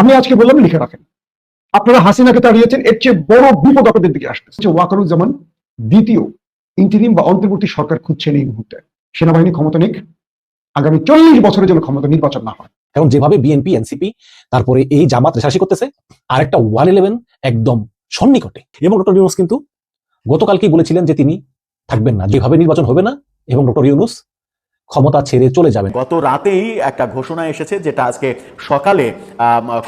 আমি আজকে বললাম লিখে রাখেন। আপনারা হাসিনাকে তাড়িয়েছেন, এর চেয়ে বড় বিপদ আপনাদের দিকে আসছে। ওয়াকারুজ্জামান দ্বিতীয় ইন্টারিম বা অন্তর্বর্তী সরকার খুঁজছেন এই মুহূর্তে। সেনাবাহিনী ক্ষমতা নিক, আগামী চল্লিশ বছরের জন্য ক্ষমতা নির্বাচন না হয়। এখন যেভাবে বিএনপি এনসিপি তারপরে এই জামাত রেশারেশি করতেছে আর একটা ওয়ান ইলেভেন একদম সন্নিকটে। এবং ডক্টর ইউনুস কিন্তু গতকালকেই বলেছিলেন যে তিনি থাকবেন না, যেভাবে নির্বাচন হবে না, এবং ডক্টর ইউনুস ক্ষমতা ছেড়ে চলে যাবেন। গত রাতেই একটা ঘোষণা এসেছে যেটা আজকে সকালে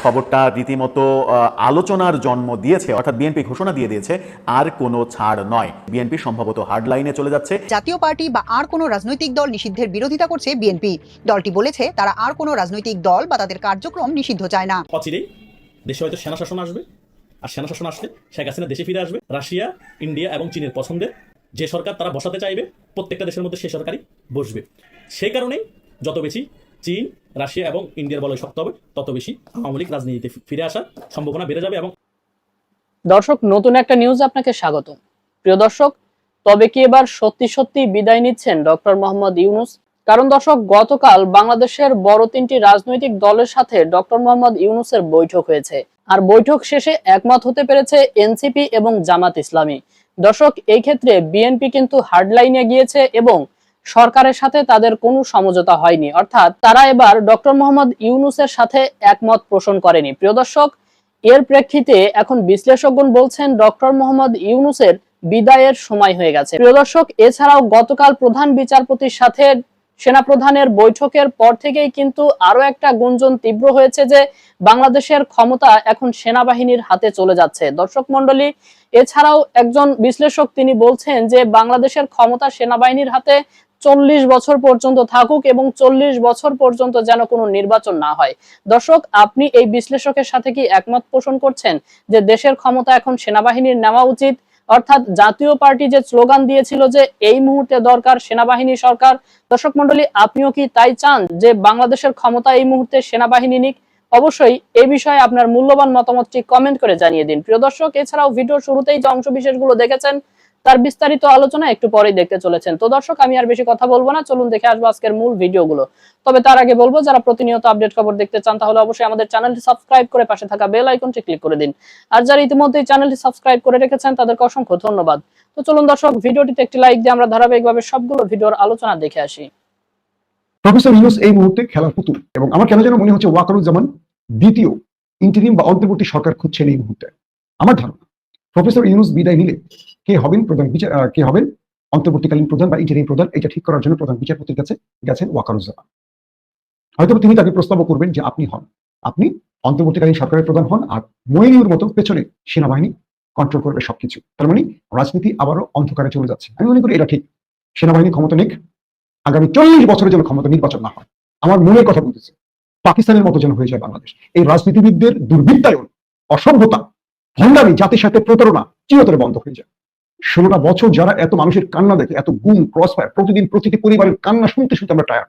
খবরটা রীতিমতো আহ, আলোচনার জন্ম দিয়েছে অর্থাৎ বিএনপি ঘোষণা দিয়ে দিয়েছে আর কোনো ছাড় নয়। বিএনপি সম্ভবত হার্ড লাইনে চলে যাচ্ছে। জাতীয় পার্টি বা আর কোনো রাজনৈতিক দল নিষিদ্ধের বিরোধিতা করছে বিএনপি। দলটি বলেছে তারা আর কোনো রাজনৈতিক দল বা তাদের কার্যক্রম নিষিদ্ধ চায় না। অচিরেই দেশে হয়তো সেনা শাসন আসবে। আর সেনা শাসন আসলে শেখ হাসিনা দেশে ফিরে আসবে। রাশিয়া ইন্ডিয়া এবং চীনের পছন্দের যে সরকার তারা বসাতে চাইবে প্রত্যেকটা দেশের মধ্যে সেই সরকারই বসবে। সেই কারণেই যত বেশি চীন, রাশিয়া এবং ইন্ডিয়ার বলয় শক্ত হবে, তত বেশি আওয়ামী লীগ রাজনীতিতে ফিরে আসার সম্ভাবনা বেড়ে যাবে এবং দর্শক, নতুন একটা নিউজ আপনাকে স্বাগত। প্রিয় দর্শক, তবে কি এবার সত্যি সত্যি বিদায় নিচ্ছেন ডক্টর মোহাম্মদ ইউনুস? কারণ দর্শক, গতকাল বাংলাদেশের বড় তিনটি রাজনৈতিক দলের সাথে ডক্টর মোহাম্মদ ইউনুসের বৈঠক হয়েছে। আর বৈঠক শেষে একমত হতে পেরেছে এনসিপি এবং জামাত ইসলামী। দর্শক, এই ক্ষেত্রে বিএনপি কিন্তু হার্ডলাইনে গিয়েছে এবং সরকারের সাথে তাদের কোনো সমঝোতা হয়নি। অর্থাৎ তারা এবার ডক্টর মোহাম্মদ ইউনুসের সাথে একমত পোষণ করেনি। প্রিয় দর্শক, এর প্রেক্ষিতে এখন বিশ্লেষকগণ বলছেন ডক্টর মোহাম্মদ ইউনুসের বিদায়ের সময় হয়ে গেছে। প্রিয় দর্শক, এছাড়াও গতকাল প্রধান বিচারপতির সাথে সেনাপ্রধানের বৈঠকের পর থেকেই কিন্তু আরও একটা গুঞ্জন তীব্র হয়েছে যে বাংলাদেশের ক্ষমতা এখন সেনাবাহিনীর হাতে চলে যাচ্ছে। দর্শক মন্ডলী এছাড়াও একজন বিশ্লেষক তিনি বলছেন যে বাংলাদেশের ক্ষমতা সেনাবাহিনীর হাতে চল্লিশ বছর পর্যন্ত থাকুক এবং চল্লিশ বছর পর্যন্ত যেন কোনো নির্বাচন না হয়। দর্শক, আপনি এই বিশ্লেষকের সাথে কি একমত পোষণ করছেন যে দেশের ক্ষমতা এখন সেনাবাহিনীর নেওয়া উচিত? অর্থাৎ জাতীয় পার্টি যে স্লোগান দিয়েছিল যে এই মুহূর্তে দরকার সেনাবাহিনী সরকার, দর্শক মন্ডলী আপনিও কি তাই চান যে বাংলাদেশের ক্ষমতা এই মুহূর্তে সেনাবাহিনী নিক? অবশ্যই এ বিষয়ে আপনার মূল্যবান মতামতটি কমেন্ট করে জানিয়ে দিন। প্রিয় দর্শক, এছাড়াও ভিডিওর শুরুতেই যে অংশ বিশেষগুলো দেখেছেন তার বিস্তারিত আলোচনা একটু পরেই দেখতে চলেছেন। তো দর্শক, আমি আর বেশি কথা বলব না। চলুন দেখে আসব আজকের মূল ভিডিওগুলো। তবে তার আগে বলব, যারা প্রতিনিয়ত আপডেট খবর দেখতে চান, তাহলে অবশ্যই আমাদের চ্যানেলটি সাবস্ক্রাইব করে পাশে থাকা বেল আইকনটি ক্লিক করে দিন। আর যারা ইতিমধ্যে চ্যানেলটি সাবস্ক্রাইব করে রেখেছেন, তাদেরকে অসংখ্য ধন্যবাদ। তো চলুন দর্শক, ভিডিওটিতে একটি লাইক দিয়ে আমরা ধারাবাহিকভাবে সবগুলো ভিডিওর আলোচনা দেখে আসি। প্রফেসর ইউনুস এই মুহূর্তে খেলার পুতুল এবং আমার কেন যেন মনে হচ্ছে ওয়াকারুজ্জামান দ্বিতীয় ইন্টারিম বা অন্তর্বর্তী সরকার খুঁজছেন এই মুহূর্তে। আমার ধারণা, প্রফেসর ইউনুস বিদায় নিলে কে হবেন প্রধান বিচার কে হবেন? অন্তর্বর্তীকালীন প্রধান বা ইন্টারিম প্রধান, এটা ঠিক করার জন্য প্রধান বিচারপতির কাছে গেছেন ওয়াকারুজ্জামান। হয়তো তিনি তাকে প্রস্তাব করবেন যে আপনি হন। আপনি অন্তর্বর্তীকালীন সরকারের প্রধান হন আর মইনিউর মতো পেছনে সেনাবাহিনী কন্ট্রোল করবে সবকিছু। তার মানে রাজনীতি আবারও অন্ধকারে চলে যাচ্ছে। আমি মনে করি এটা ঠিক। সেনাবাহিনী ক্ষমতা নিক, আগামী চল্লিশ বছরের জন্য ক্ষমতা নির্বাচন না হয়। আমার মনের কথা বলতেছে। পাকিস্তানের মতো যেন হয়ে যায় বাংলাদেশ। এই রাজনীতিবিদদের দুর্বৃত্তায়ন, অসভ্যতা, ভণ্ডামি, জাতির সাথে প্রতারণা চিরতরে বন্ধ হয়ে যায়। ষোলোটা বছর যারা এত মানুষের কান্না দেখে, এত গুম ক্রস ফায়ার প্রতিদিন প্রতিটি পরিবারের কান্না শুনতে শুনতে আমরা টায়ার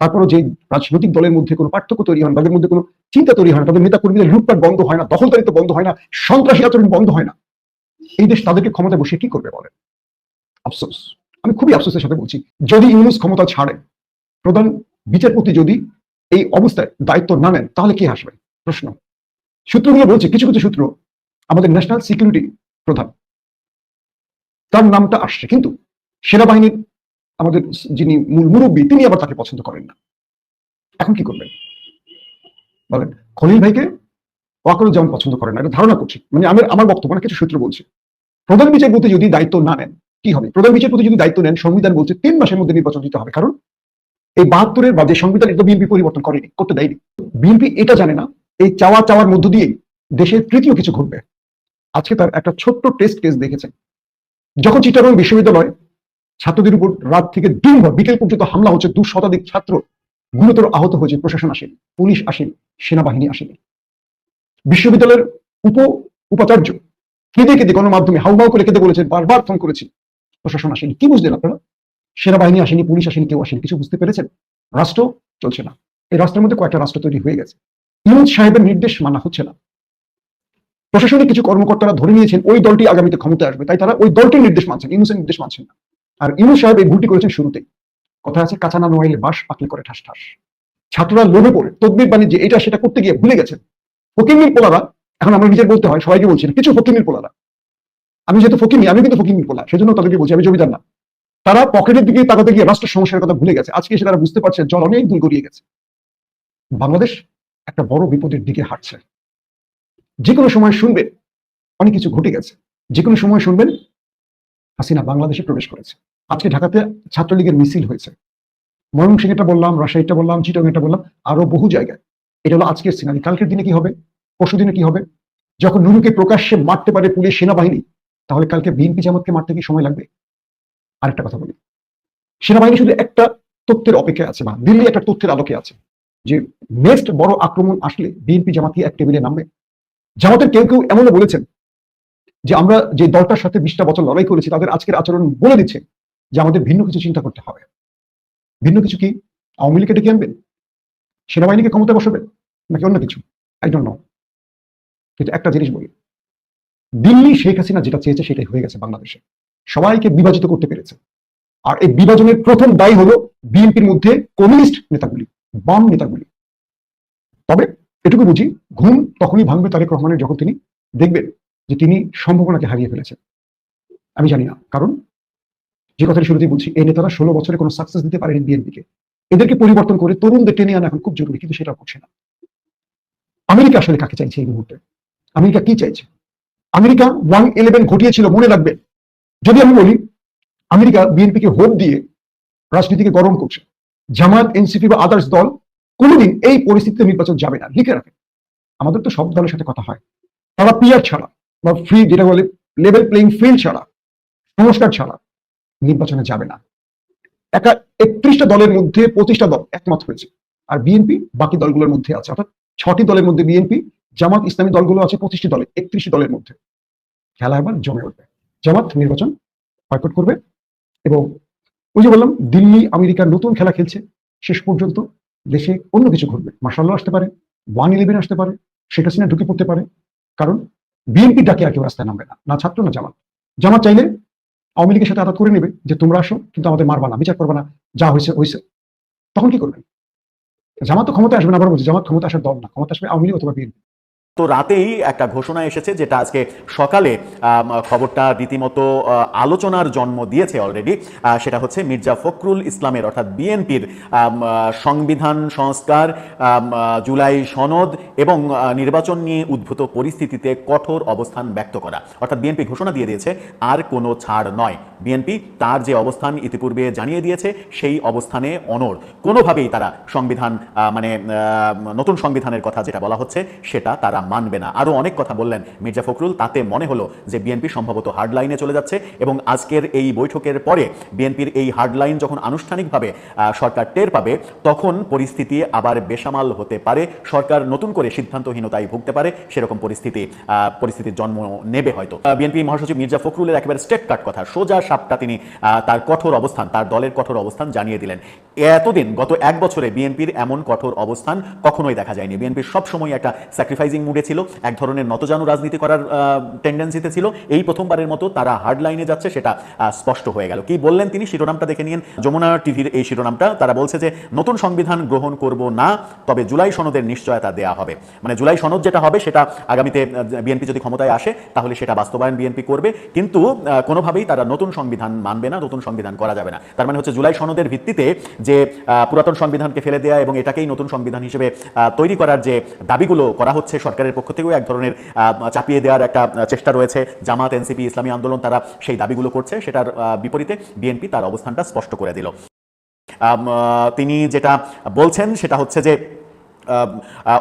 তারপরও যে রাজনৈতিক দলের মধ্যে কোনো পার্থক্য তৈরি হয় তাদের মধ্যে কোনো চিন্তা তৈরি হয় না, তাদের নেতা কর্মীদের লুটপাট বন্ধ হয় না, দখলদারিত্ব বন্ধ হয় না, সন্ত্রাসী আচরণ বন্ধ হয় না। এই দেশ তাদেরকে ক্ষমতা বসে কি করবে বলেন? আফসোস। আমি খুবই আফসোসের সাথে বলছি, যদি ইউনুস ক্ষমতা ছাড়ে, প্রধান বিচারপতি যদি এই অবস্থায় দায়িত্ব না নেন, তাহলে কি আসবে প্রশ্ন। সূত্রগুলো বলছে, কিছু কিছু সূত্র। আমাদের ন্যাশনাল সিকিউরিটি প্রধান। তার নামটা আসছে। কিন্তু সেনাবাহিনীর আমাদের যিনি মূল মুরব্বী, তিনি আবার তাকে পছন্দ করেন না। এখন কি করবেন? বলেন, খলিল ভাইকে ওয়াকরুজ্জামান পছন্দ করেন না, এটা ধারণা করছি। মানে আমার আমার বক্তব্য না কিছু সূত্র বলছে। প্রধান বিচারপতি যদি দায়িত্ব না নেন, কি হবে? প্রধান বিচারপতি যদি দায়িত্ব নেন, সংবিধান বলছে তিন মাসের মধ্যে নির্বাচন দিতে হবে। কারণ এই বাহাত্তরের বা যে সংবিধান এটা বিএনপি পরিবর্তন করেনি, করতে দেয়নি। বিএনপি এটা জানে না, এই চাওয়া চাওয়ার মধ্য দিয়েই দেশের তৃতীয় কিছু ঘটবে। আজকে তার একটা ছোট্ট টেস্ট কেস দেখেছেন। যখন চিটাগং বিশ্ববিদ্যালয় ছাত্রদের উপর রাত থেকে দিনভর বিকেল পর্যন্ত হামলা হচ্ছে, দু শতাধিক ছাত্র গুরুতর আহত হয়েছে, প্রশাসন আসেনি, পুলিশ আসেনি, সেনাবাহিনী আসেনি। বিশ্ববিদ্যালয়ের উপ উপাচার্য কেঁদে কেঁদে গণমাধ্যমে হাউমাউ করে কেঁদে বলেছেন, বারবার ফোন করেছি, প্রশাসন আসেনি। কি বুঝলেন আপনারা? সেনাবাহিনী আসেনি, পুলিশ আসেনি, কেউ আসেনি, কিছু বুঝতে পেরেছেন? রাষ্ট্র চলছে না। এই রাষ্ট্রের মধ্যে কয়েকটা রাষ্ট্র তৈরি হয়ে গেছে। ইউনুস সাহেবের নির্দেশ মানা হচ্ছে না। প্রশাসনিক কিছু কর্মকর্তারা ধরে নিয়েছেন, ওই দলটি আগামীতে ক্ষমতায় আসবে। তাই তারা ওই দলটির নির্দেশ মানছেন ইউনুসের নির্দেশ মানছেন না। আর ইউনুস সাহেব এই ভুলটি করেছেন শুরুতেই। কথা আছে কাঁচা না নোয়াইলে বাস পাকলে করে ঠাস ঠাস। ছাত্ররা লোভে পড়ে। তদবির বাণিজ্যে এটা সেটা করতে গিয়ে ভুলে গেছেন। ফকিরনির পোলারা, এখন আমরা নিজের বলতে হয়, সবাইকে বলছি না, কিছু ফকিরনির পোলারা। আমি যেহেতু ফকিমি আমি কিন্তু ফকিরনির পোলা, সেজন্য তাদেরকে বলছি, আমি জমিদার না। তারা পকেটের দিকে তাকাতে গিয়ে রাষ্ট্র সমস্যার কথা ভুলে গেছে। আজকে এসে তারা বুঝতে পারছে, জল অনেক দূর গড়িয়ে গেছে। বাংলাদেশ একটা বড় বিপদের দিকে হাঁটছে। যে কোনো সময় শুনবেন, অনেক কিছু ঘটে গেছে। যে কোনো সময় শুনবেন, হাসিনা বাংলাদেশে প্রবেশ করেছে। আজকে ঢাকাতে ছাত্রলীগের মিছিল হয়েছে। ময়মনসিংহটা বললাম রাজশাহীটা বললাম চিটংটা বললাম, আরও বহু জায়গায়। এটা হলো আজকের সিনারি। কালকের দিনে কি হবে? পরশু দিনে কি হবে? যখন নুরুকে প্রকাশ্যে মারতে পারে পুলিশ, সেনাবাহিনী, তাহলে কালকে বিএনপি জামাতকে মারতে কি সময় লাগবে? আরেকটা কথা বলি। সেনাবাহিনী শুধু একটা তথ্যের অপেক্ষায় আছে, বা দিল্লি একটা তথ্যের আলোকে আছে যে নেক্সট বড় আক্রমণ আসলে বিএনপি জামাতি এক টেবিলে নামবে? জামাতের কেউ কেউ এমনও বলেছেন যে আমরা যে দলটার সাথে বিশটা বছর লড়াই করেছি, তাদের আজকের আচরণ বলে দিচ্ছে যে আমাদের ভিন্ন কিছু চিন্তা করতে হবে। ভিন্ন কিছু কি? আওয়ামী লীগকে ডেকে আনবেন? সেনাবাহিনীকে ক্ষমতায় বসাবেন? নাকি অন্য কিছু? ডোন্ট নো কিন্তু একটা জিনিস বলি, দিল্লি শেখ হাসিনা যেটা চেয়েছে সেটাই হয়ে গেছে বাংলাদেশে। সবাইকে বিভাজিত করতে পেরেছে। আর এই বিভাজনের প্রথম দায়ী হলো বিএনপির মধ্যে কমিউনিস্ট নেতাগুলি, বাম নেতাগুলি। তবে এটুকু বুঝি, ঘুম তখনই ভাঙবে তারেক রহমানের যখন তিনি দেখবেন যে তিনি সম্ভাবনাকে হারিয়ে ফেলেছেন। আমি জানি না, কারণ যে কথাটি শুরুতেই বলছি, এই নেতারা ষোলো বছরে কোনো সাকসেস দিতে পারেনি বিএনপিকে। এদেরকে পরিবর্তন করে তরুণদের টেনে আনা এখন খুব জরুরি, কিন্তু সেটা করছে না। আমেরিকা আসলে কাকে চাইছে এই মুহূর্তে? আমেরিকা কি চাইছে? আমেরিকা ওয়ান ইলেভেন ঘটিয়েছিল, মনে রাখবে। যদি আমি বলি, আমেরিকা বিএনপিকে হোপ দিয়ে রাজনীতিকে গরম করছে। জামাত, এনসিপি বা আদার্স দল কোনোদিন এই পরিস্থিতিতে নির্বাচন যাবে না। লিখে রাখে আমাদের তো সব দলের সাথে কথা হয়। তারা পিয়ার ছাড়া বা ফ্রি যেটা বলে লেভেল প্লেইং ফিল্ড ছাড়া, সংস্কার ছাড়া নির্বাচনে যাবে না। একা একত্রিশটা দলের মধ্যে পঁচিশটা দল একমত হয়েছে। আর বিএনপি বাকি দলগুলোর মধ্যে আছে। অর্থাৎ ছটি দলের মধ্যে বিএনপি জামাত ইসলামী দলগুলো আছে পঁচিশটি দলে, একত্রিশটি দলের মধ্যে। খেলা এবার জমে উঠবে। জামাত নির্বাচন বয়কট করবে এবং ওই যে বললাম, দিল্লি আমেরিকার নতুন খেলা খেলছে। শেষ পর্যন্ত দেশে অন্য কিছু ঘটবে। মার্শাল্লাহ আসতে পারে, ওয়ান ইলেভেন আসতে পারে, শেখ হাসিনা ঢুকে পড়তে পারে, কারণ বিএনপি ডাকে আর কেউ রাস্তায় নামবে না না ছাত্র, না জামাত। জামাত চাইলে আওয়ামী লীগের সাথে আঘাত করে নেবে যে তোমরা আসো, কিন্তু আমাদের মারবা না, বিচার করবে না, যা হয়েছে হয়েছে। তখন কি করবেন? জামাত তো ক্ষমতা আসবে না আবার বলছি, জামাত ক্ষমতা আসার দল না ক্ষমতা আসবে আওয়ামী লীগ অথবা বিএনপি। তো রাতেই একটা ঘোষণা এসেছে যেটা আজকে সকালে খবরটা রীতিমতো আলোচনার জন্ম দিয়েছে অলরেডি সেটা হচ্ছে মির্জা ফখরুল ইসলামের অর্থাৎ বিএনপির সংবিধান সংস্কার জুলাই সনদ এবং নির্বাচন নিয়ে উদ্ভূত পরিস্থিতিতে কঠোর অবস্থান ব্যক্ত করা। অর্থাৎ বিএনপি ঘোষণা দিয়ে দিয়েছে, আর কোনো ছাড় নয়। বিএনপি তার যে অবস্থান ইতিপূর্বে জানিয়ে দিয়েছে, সেই অবস্থানে অনড়। কোনোভাবেই তারা সংবিধান মানে নতুন সংবিধানের কথা যেটা বলা হচ্ছে, সেটা তারা মানবে না। আরও অনেক কথা বললেন মির্জা ফখরুল। তাতে মনে হলো যে বিএনপি সম্ভবত হার্ড লাইনে চলে যাচ্ছে এবং আজকের এই বৈঠকের পরে বিএনপির এই হার্ড লাইন যখন আনুষ্ঠানিকভাবে সরকার টের পাবে, তখন পরিস্থিতি আবার বেসামাল হতে পারে। সরকার নতুন করে সিদ্ধান্তহীনতায় ভুগতে পারে, সেরকম পরিস্থিতি পরিস্থিতির জন্ম নেবে হয়তো। বিএনপি মহাসচিব মির্জা ফখরুলের একেবারে স্টেট কাট কথা, সোজা সাপটা তিনি তার কঠোর অবস্থান, তার দলের কঠোর অবস্থান জানিয়ে দিলেন। এতদিন গত এক বছরে বিএনপির এমন কঠোর অবস্থান কখনোই দেখা যায়নি। বিএনপির সবসময় একটা স্যাক্রিফাইজিং মুডে ছিল, এক ধরনের নতজানু রাজনীতি করার টেন্ডেন্সিতে ছিল। এই প্রথমবারের মতো তারা হার্ড লাইনে যাচ্ছে, সেটা স্পষ্ট হয়ে গেল। কি বললেন তিনি? শিরোনামটা দেখে নিন। যমুনা টিভির এই শিরোনামটা, তারা বলছে যে, নতুন সংবিধান গ্রহণ করব না, তবে জুলাই সনদের নিশ্চয়তা দেয়া হবে। মানে জুলাই সনদ যেটা হবে, সেটা আগামীতে বিএনপি যদি ক্ষমতায় আসে, তাহলে সেটা বাস্তবায়ন বিএনপি করবে। কিন্তু কোনোভাবেই তারা নতুন সংবিধান মানবে না, নতুন সংবিধান করা যাবে না। তার মানে হচ্ছে জুলাই সনদের ভিত্তিতে যে পুরাতন সংবিধানকে ফেলে দেয়া এবং এটাকেই নতুন সংবিধান হিসেবে তৈরি করার যে দাবিগুলো করা হচ্ছে সরকারের পক্ষ থেকেও এক ধরনের চাপিয়ে দেওয়ার একটা চেষ্টা রয়েছে। জামাত, এনসিপি, ইসলামী আন্দোলন তারা সেই দাবিগুলো করছে, সেটার বিপরীতে বিএনপি তার অবস্থানটা স্পষ্ট করে দিল। তিনি যেটা বলছেন সেটা হচ্ছে যে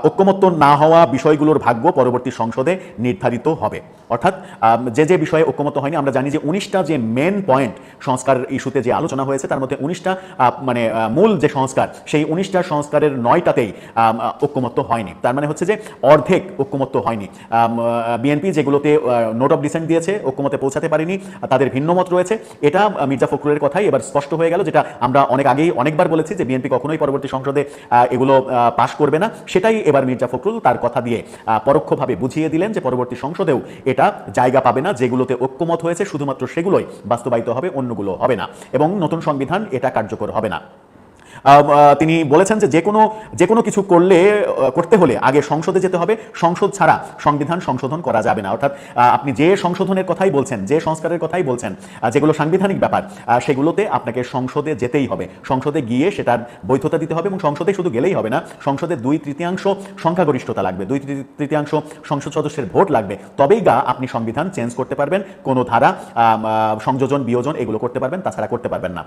ঐক্যমত্য না হওয়া বিষয়গুলোর ভাগ্য পরবর্তী সংসদে নির্ধারিত হবে। অর্থাৎ যে যে বিষয়ে ঐক্যমত্য হয়নি, আমরা জানি যে উনিশটা যে মেন পয়েন্ট সংস্কার ইস্যুতে যে আলোচনা হয়েছে, তার মধ্যে উনিশটা মানে মূল যে সংস্কার, সেই উনিশটা সংস্কারের নয়টাতেই ঐক্যমত্য হয়নি। তার মানে হচ্ছে যে অর্ধেক ঐক্যমত্য হয়নি। বিএনপি যেগুলোতে নোট অফ ডিসেন্ট দিয়েছে, ঐক্যমতে পৌঁছাতে পারেনি, তাদের ভিন্নমত রয়েছে। এটা মির্জা ফখরুলের কথাই এবার স্পষ্ট হয়ে গেল, যেটা আমরা অনেক আগেই, অনেকবার বলেছি যে বিএনপি কখনোই পরবর্তী সংসদে এগুলো পাশ করবে না, সেটাই এবার মির্জা ফখরুল তার কথা দিয়ে পরোক্ষভাবে বুঝিয়ে দিলেন যে পরবর্তী সংসদেও এটা জায়গা পাবে না, যেগুলোতে ঐক্যমত হয়েছে, শুধুমাত্র সেগুলোই বাস্তবায়িত হবে, অন্যগুলো হবে না এবং নতুন সংবিধান এটা কার্যকর হবে না। তিনি বলেছেন যে কোনো যে কোনো কিছু করলে করতে হলে আগে সংসদে যেতে হবে। সংসদ ছাড়া সংবিধান সংশোধন করা যাবে না। অর্থাৎ আপনি যে সংশোধনের কথাই বলছেন, যে সংস্কারের কথাই বলছেন যেগুলো সাংবিধানিক ব্যাপার সেগুলোতে আপনাকে সংসদে যেতেই হবে। সংসদে গিয়ে সেটার বৈধতা দিতে হবে এবং সংসদে শুধু গেলেই হবে না, সংসদে দুই তৃতীয়াংশ সংখ্যাগরিষ্ঠতা লাগবে, দুই তৃতীয়াংশ সংসদ সদস্যের ভোট লাগবে। তবেই গা আপনি সংবিধান চেঞ্জ করতে পারবেন, কোনো ধারা সংযোজন, বিয়োজন এগুলো করতে পারবেন, তাছাড়া করতে পারবেন না।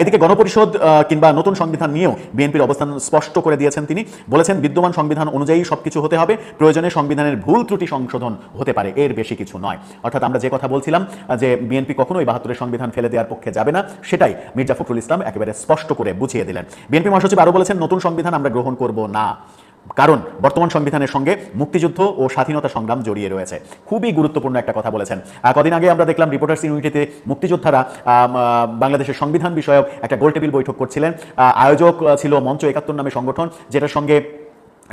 এদিকে গণপরিষদ কিংবা নতুন সংবিধান নিয়েও বিএনপির অবস্থান স্পষ্ট করে দিয়েছেন তিনি। বলেছেন, বিদ্যমান সংবিধান অনুযায়ী সবকিছু হতে হবে। প্রয়োজনে সংবিধানের ভুল ত্রুটি সংশোধন হতে পারে। এর বেশি কিছু নয়। অর্থাৎ আমরা যে কথা বলছিলাম যে বিএনপি কখনোই বাহাত্তরের সংবিধান ফেলে দেওয়ার পক্ষে যাবে না, সেটাই মির্জা ফখরুল ইসলাম একেবারে স্পষ্ট করে বুঝিয়ে দিলেন। বিএনপি মহাসচিব আরও বলেছেন, নতুন সংবিধান আমরা গ্রহণ করব না। কারণ বর্তমান সংবিধানের সঙ্গে মুক্তিযুদ্ধ ও স্বাধীনতা সংগ্রাম জড়িয়ে রয়েছে। খুবই গুরুত্বপূর্ণ একটা কথা বলেছেন। কদিন আগে আমরা দেখলাম রিপোর্টার্স ইউনিটিতে মুক্তিযোদ্ধারা বাংলাদেশের সংবিধান বিষয়ক একটা গোল টেবিল বৈঠক করছিলেন। আয়োজক ছিল মঞ্চ একাত্তর নামে সংগঠন, যেটার সঙ্গে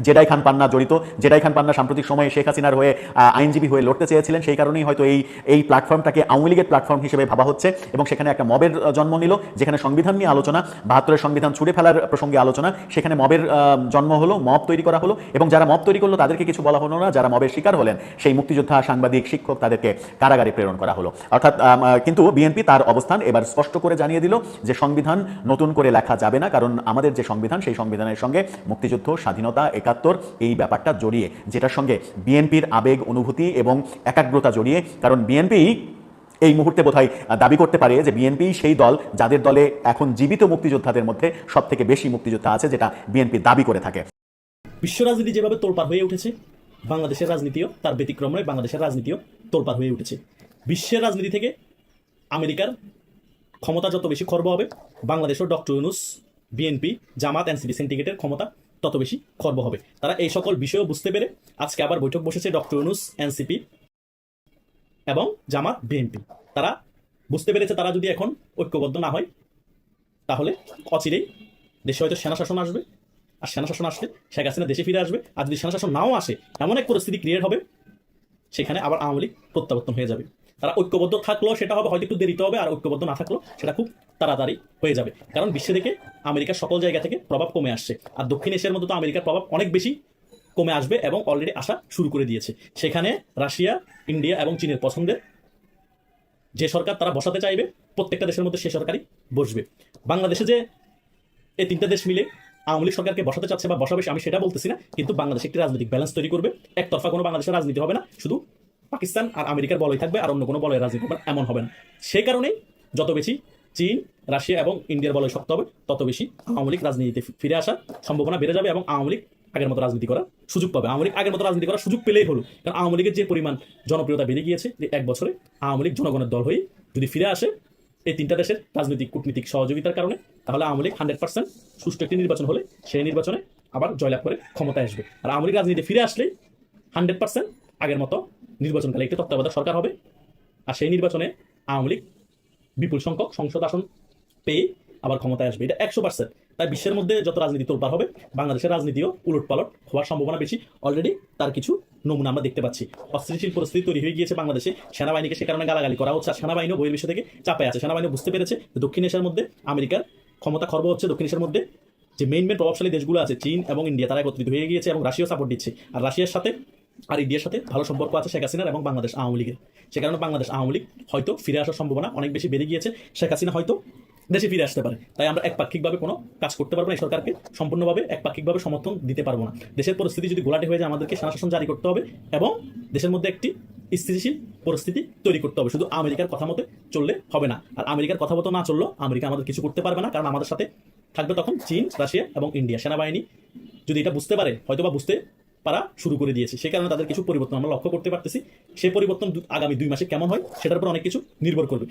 জেডাই খান পান্না জড়িত। জেডাই খান পান্না সাম্প্রতিক সময়ে শেখ হাসিনার হয়ে আইনজীবী হয়ে লড়তে চেয়েছিলেন, সেই কারণেই হয়তো এই এই প্ল্যাটফর্মটাকে আওয়ামী লীগের প্ল্যাটফর্ম হিসেবে ভাবা হচ্ছে এবং সেখানে একটা মবের জন্ম নিল, যেখানে সংবিধান নিয়ে আলোচনা, বাহাত্তরের সংবিধান ছুড়ে ফেলার প্রসঙ্গে আলোচনা, সেখানে মবের জন্ম হলো, মব তৈরি করা হলো এবং যারা মব তৈরি করল তাদেরকে কিছু বলা হলো না, যারা মবের শিকার হলেন, সেই মুক্তিযোদ্ধা, সাংবাদিক, শিক্ষক তাদেরকে কারাগারে প্রেরণ করা হলো। অর্থাৎ কিন্তু বিএনপি তার অবস্থান এবার স্পষ্ট করে জানিয়ে দিল যে সংবিধান নতুন করে লেখা যাবে না, কারণ আমাদের যে সংবিধান, সেই সংবিধানের সঙ্গে মুক্তিযুদ্ধ, স্বাধীনতা একাত্তর এই ব্যাপারটা জড়িয়ে, যেটার সঙ্গে বিএনপির আবেগ, অনুভূতি এবং একাগ্রতা জড়িয়ে, কারণ বিএনপি এই মুহূর্তে বোধহয় দাবি করতে পারে যে বিএনপি সেই দল যাদের দলে এখন জীবিত মুক্তিযোদ্ধাদের মধ্যে সব থেকে বেশি মুক্তিযোদ্ধা আছে, যেটা বিএনপি দাবি করে থাকে। বিশ্ব রাজনীতি যেভাবে তোলপাড় হয়ে উঠেছে, বাংলাদেশের রাজনীতিও তার ব্যতিক্রম নয় বাংলাদেশের রাজনীতিও তোলপাড় হয়ে উঠেছে। বিশ্বের রাজনীতি থেকে আমেরিকার ক্ষমতা যত বেশি খর্ব হবে, বাংলাদেশও doctor Yunus, BNP, Jamaat, NCP, সিন্ডিকেটের ক্ষমতা তত বেশি খর্ব হবে। তারা এই সকল বিষয়ও বুঝতে পেরে আজকে আবার বৈঠক বসেছে ডক্টর ইউনুস, এনসিপি এবং জামাত, বিএনপি। তারা বুঝতে পেরেছে তারা যদি এখন ঐক্যবদ্ধ না হয়, তাহলে অচিরেই দেশে হয়তো সেনা শাসন আসবে। আর সেনা শাসন আসলে শেখ হাসিনা দেশে ফিরে আসবে। আর যদি সেনা শাসন নাও আসে, এমন এক পরিস্থিতি ক্রিয়েট হবে, সেখানে আবার আওয়ামী লীগ প্রত্যাবর্তন হয়ে যাবে। তারা ঐক্যবদ্ধ থাকলেও সেটা হবে, হয়তো একটু দেরিতে হবে, আর ঐক্যবদ্ধ না থাকলেও সেটা খুব তাড়াতাড়ি হয়ে যাবে। কারণ বিশ্বে থেকে আমেরিকার সকল জায়গা থেকে প্রভাব কমে আসছে। আর দক্ষিণ এশিয়ার মধ্যে তো আমেরিকার প্রভাব অনেক বেশি কমে আসবে এবং অলরেডি আসা শুরু করে দিয়েছে। সেখানে রাশিয়া, ইন্ডিয়া এবং চীনের পছন্দের যে সরকার তারা বসাতে চাইবে, প্রত্যেকটা দেশের মধ্যে সে সরকারই বসবে। বাংলাদেশে যে এই তিনটা দেশ মিলে আওয়ামী লীগ সরকারকে বসাতে চাচ্ছে বা বসাবে, আমি সেটা বলতেছি না, কিন্তু বাংলাদেশ একটি রাজনৈতিক ব্যালেন্স তৈরি করবে। একতরফা কোনো বাংলাদেশের রাজনীতি হবে না, শুধু পাকিস্তান আর আমেরিকার বলয় থাকবে আর অন্য কোনো বলয় রাজনীতি হবে এমন হবে না। সেই কারণেই যত বেশি চীন, রাশিয়া এবং ইন্ডিয়ার বলয় শক্ত হবে। তত বেশি আওয়ামী লীগ রাজনীতিতে ফিরে আসার সম্ভাবনা বেড়ে যাবে এবং আওয়ামী লীগ আগের মতো রাজনীতি করার সুযোগ পাবে। আওয়ামী লীগ আগের মতো রাজনীতি করার সুযোগ পেলেই হলো। কারণ আওয়ামী লীগের যে পরিমাণ জনপ্রিয়তা বেড়ে গিয়েছে, যে এক বছরে আওয়ামী লীগ জনগণের দল হয়ে যদি ফিরে আসে এই তিনটা দেশের রাজনৈতিক কূটনীতিক সহযোগিতার কারণে, তাহলে আওয়ামী লীগ হান্ড্রেড পার্সেন্ট সুষ্ঠু একটি নির্বাচন হলে সেই নির্বাচনে আবার জয়লাভ করে ক্ষমতায় আসবে। আর আওয়ামী লীগ রাজনীতি ফিরে আসলেই হান্ড্রেড পার্সেন্ট আগের মতো নির্বাচনকালে একটি তত্ত্বাবধায়ক সরকার হবে। আর সেই নির্বাচনে আওয়ামী লীগ বিপুল সংখ্যক সংসদ আসন পেয়ে আবার ক্ষমতায় আসবে। এটা একশো পার্সেন্ট তাই বিশ্বের মধ্যে যত রাজনীতি তোলপার হবে, বাংলাদেশের রাজনীতিও উলট পালট হওয়ার সম্ভাবনা বেশি। অলরেডি তার কিছু নমুনা আমরা দেখতে পাচ্ছি। অস্থিতিশীল পরিস্থিতি তৈরি হয়ে গিয়েছে বাংলাদেশে। সেনাবাহিনীকে সে কারণে গালাগালি করা হচ্ছে, আর সেনাবাহিনীও বইয়ের বিষয় থেকে চাপে আছে। সেনাবাহিনী বুঝতে পেরেছে দক্ষিণ এশিয়ার মধ্যে আমেরিকার ক্ষমতা খর্ব হচ্ছে। দক্ষিণ এশিয়ার মধ্যে যে মেইন মেন প্রভাবশালী দেশগুলো আছে, চীন এবং ইন্ডিয়া তারা একত্রিত হয়ে গিয়েছে এবং রাশিয়াও সাপোর্ট দিচ্ছে। আর রাশিয়ার সাথে আর ইন্ডিয়ার সাথে ভালো সম্পর্ক আছে শেখ হাসিনার এবং বাংলাদেশ আওয়ামী লীগের। সে কারণে বাংলাদেশ আওয়ামী লীগ হয়তো ফিরে আসার সম্ভাবনা অনেক বেশি বেড়ে গিয়েছে। শেখ হাসিনা হয়তো দেশে ফিরে আসতে পারে। তাই আমরা একপাক্ষিকভাবে কোনো কাজ করতে পারব না। এই সরকারকে সম্পূর্ণভাবে একপাক্ষিকভাবে সমর্থন দিতে পারব না। দেশের পরিস্থিতি যদি গোলাটে হয়ে যায়, আমাদেরকে সেনা শাসন জারি করতে হবে এবং দেশের মধ্যে একটি স্থিতিশীল পরিস্থিতি তৈরি করতে হবে। শুধু আমেরিকার কথা মতো চললে হবে না। আর আমেরিকার কথা মতো না চললেও আমেরিকা আমাদের কিছু করতে পারবে না। কারণ আমাদের সাথে থাকবে তখন চীন, রাশিয়া এবং ইন্ডিয়া। সেনাবাহিনী যদি এটা বুঝতে পারে হয়তো বা বুঝতে পারা শুরু করে দিয়েছে। সে কারণে তাদের কিছু পরিবর্তন আমরা লক্ষ্য করতে পারতেছি। সেই পরিবর্তন আগামী দুই মাসে কেমন হয়, সেটার উপর অনেক কিছু নির্ভর করবে।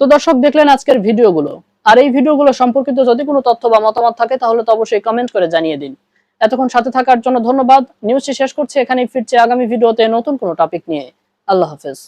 তো দর্শক, দেখলেন আজকের ভিডিওগুলো। আর এই ভিডিওগুলো সম্পর্কিত যদি কোনো তথ্য বা মতামত থাকে, তাহলে তো অবশ্যই কমেন্ট করে জানিয়ে দিন। এতক্ষণ সাথে থাকার জন্য ধন্যবাদ। নিউজটি শেষ করছি, এখানেই ফিরছে আগামী ভিডিওতে নতুন কোনো টপিক নিয়ে। আল্লাহ হাফেজ।